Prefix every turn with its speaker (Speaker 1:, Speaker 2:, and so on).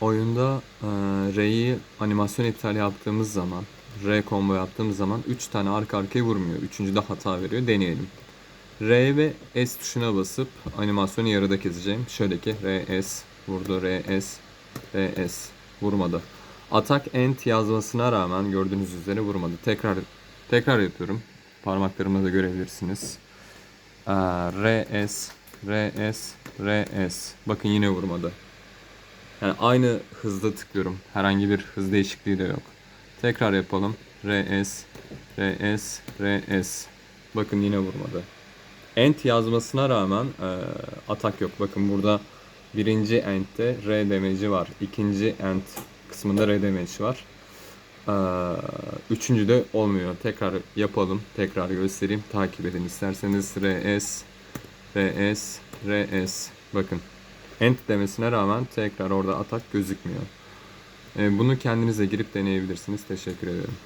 Speaker 1: oyunda e, R'yi animasyon iptal yaptığımız zaman, R combo yaptığımız zaman 3 tane arka arkaya vurmuyor. Üçüncü de hata veriyor. Deneyelim. R ve S tuşuna basıp animasyonu yarıda keseceğim. Şöyle ki R, S, vurdu, R, S, R, S, vurmadı. Atak end yazmasına rağmen gördüğünüz üzere vurmadı. Tekrar tekrar yapıyorum. Parmaklarımla da görebilirsiniz. Aa, R, S, R, S, R, S. Bakın yine vurmadı. Yani aynı hızda tıklıyorum. Herhangi bir hız değişikliği de yok. Tekrar yapalım. RS, RS, RS. Bakın yine vurmadı. End yazmasına rağmen e, atak yok. Bakın burada birinci end'de R damage'i var. İkinci end kısmında R damage var. E, üçüncü de olmuyor. Tekrar yapalım. Tekrar göstereyim. Takip edin isterseniz. RS, RS, RS. Bakın. End demesine rağmen tekrar orada atak gözükmüyor. E, bunu kendinize girip deneyebilirsiniz. Teşekkür ederim.